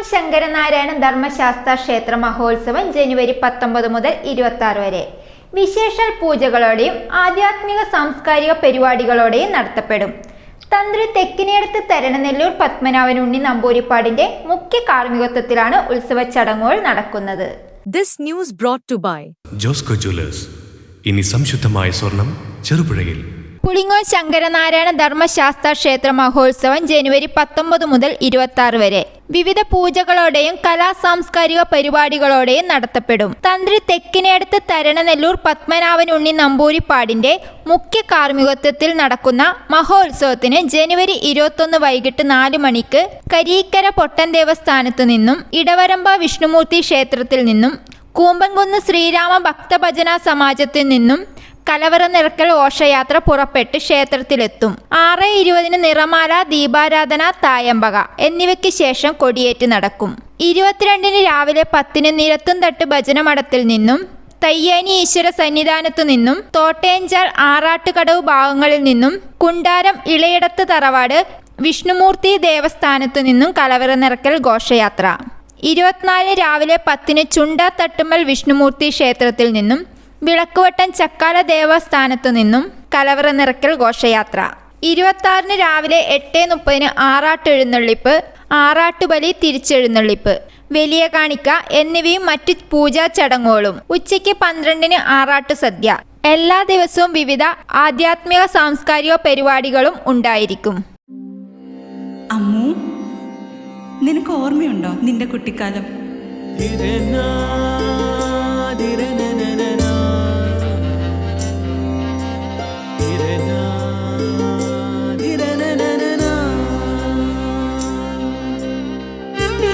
പുളിങ്ങോൻ ശങ്കരനാരായണ ധർമ്മശാസ്ത്ര ക്ഷേത്ര മഹോത്സവം ജനുവരി പത്തൊമ്പത് മുതൽ ഇരുപത്തി ആറ് വരെ. വിശേഷാൽ പൂജകളോടെയും ആധ്യാത്മിക സാംസ്കാരിക പരിപാടികളോടെയും നടത്തപ്പെടും. തന്ത്രി തെക്കിനടുത്ത് തരണനെല്ലൂർ പത്മനാഭൻ ഉണ്ണി നമ്പൂരിപ്പാടിന്റെ മുഖ്യ കാർമ്മികത്വത്തിലാണ് ഉത്സവ ചടങ്ങുകൾ നടക്കുന്നത്. This news brought to by Josco jewellers. ഇനി സംശുദ്ധമായ സ്വർണം ചെറുപുഴയിൽ. പുളിങ്ങോൻ ശങ്കരനാരായണ ധർമ്മശാസ്ത്ര ക്ഷേത്ര മഹോത്സവം ജനുവരി പത്തൊമ്പത് മുതൽ ഇരുപത്തി വരെ. വിവിധ പൂജകളോടെയും കലാ സാംസ്കാരിക പരിപാടികളോടെയും നടത്തപ്പെടും. തന്ത്രി തെക്കിനടുത്ത് തരണനെല്ലൂർ പത്മനാഭൻ ഉണ്ണി നമ്പൂരിപ്പാടിന്റെ മുഖ്യ കാർമ്മികത്വത്തിൽ നടക്കുന്ന മഹോത്സവത്തിന് ജനുവരി ഇരുപത്തൊന്ന് വൈകിട്ട് നാല് മണിക്ക് കരീക്കര പൊട്ടൻ ദേവസ്ഥാനത്തു നിന്നും ഇടവരമ്പ വിഷ്ണുമൂർത്തി ക്ഷേത്രത്തിൽ നിന്നും കൂമ്പൻകുന്ന് ശ്രീരാമ ഭക്തഭജന സമാജത്തിൽ നിന്നും കലവറ നിറക്കൽ ഘോഷയാത്ര പുറപ്പെട്ട് ക്ഷേത്രത്തിലെത്തും. ആറ് ഇരുപതിന് നിറമാല ദീപാരാധന തായമ്പക എന്നിവയ്ക്ക് ശേഷം കൊടിയേറ്റ് നടക്കും. ഇരുപത്തിരണ്ടിന് രാവിലെ പത്തിന് നിരത്തും തട്ട് ഭജനമഠത്തിൽ നിന്നും തയ്യാനി ഈശ്വര സന്നിധാനത്തു നിന്നും തോട്ടേഞ്ചാൽ ആറാട്ടുകടവ് ഭാഗങ്ങളിൽ നിന്നും കുണ്ടാരം ഇളയിടത്ത് തറവാട് വിഷ്ണുമൂർത്തി ദേവസ്ഥാനത്തു നിന്നും കലവറ നിറക്കൽ ഘോഷയാത്ര. ഇരുപത്തിനാലിന് രാവിലെ പത്തിന് ചുണ്ട തട്ടുമ്മൽ വിഷ്ണുമൂർത്തി ക്ഷേത്രത്തിൽ നിന്നും വിളക്കുവട്ടം ചക്കാല ദേവസ്ഥാനത്തു നിന്നും കലവറ നിറക്കൽ ഘോഷയാത്ര. ഇരുപത്തി രാവിലെ എട്ട് മുപ്പതിന് ആറാട്ട് എഴുന്നള്ളിപ്പ് ആറാട്ടുബലി തിരിച്ചെഴുന്നള്ളിപ്പ് വലിയ കാണിക്ക എന്നിവയും മറ്റു പൂജാ ചടങ്ങുകളും. ഉച്ചയ്ക്ക് പന്ത്രണ്ടിന് ആറാട്ട് സദ്യ. എല്ലാ ദിവസവും വിവിധ ആധ്യാത്മിക സാംസ്കാരിക പരിപാടികളും ഉണ്ടായിരിക്കും. അമ്മു നിനക്ക് ഓർമ്മയുണ്ടോ നിന്റെ കുട്ടിക്കാലം?